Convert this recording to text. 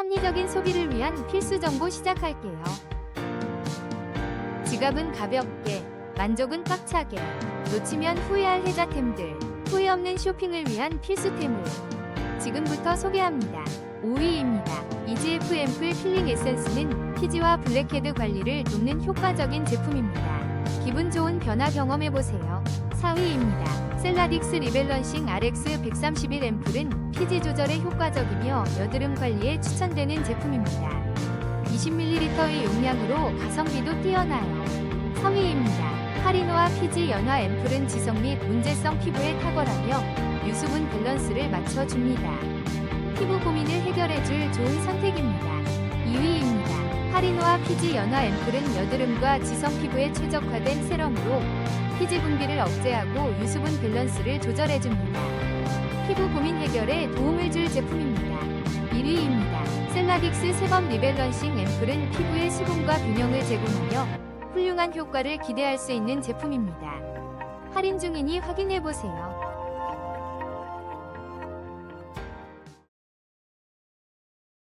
합리적인 소비를 위한 필수 정보 시작할게요. 지갑은 가볍게, 만족은 꽉차게, 놓치면 후회할 혜자템들, 후회 없는 쇼핑을 위한 필수템을 지금부터 소개합니다. 5위입니다. 이지에프 앰플 필링 에센스는 피지와 블랙헤드 관리를 돕는 효과적인 제품입니다. 기분 좋은 변화 경험해보세요. 4위입니다. 셀라딕스 리밸런싱 RX 131 앰플은 피지 조절에 효과적이며 여드름 관리에 추천되는 제품입니다. 20ml의 용량으로 가성비도 뛰어나요. 3위입니다. 카리노아 피지 연화 앰플은 지성 및 문제성 피부에 탁월하며 유수분 밸런스를 맞춰줍니다. 피부 고민을 해결해줄 좋은 선택입니다. 2위입니다. 카리노아 피지 연화 앰플은 여드름과 지성 피부에 최적화된 세럼으로 피지 분비를 억제하고 유수분 밸런스를 조절해줍니다. 피부 고민 해결에 도움을 줄 제품입니다. 1위입니다. 셀라딕스 세범 리밸런싱 앰플은 피부의 수분과 균형을 제공하며 훌륭한 효과를 기대할 수 있는 제품입니다. 할인 중이니 확인해보세요.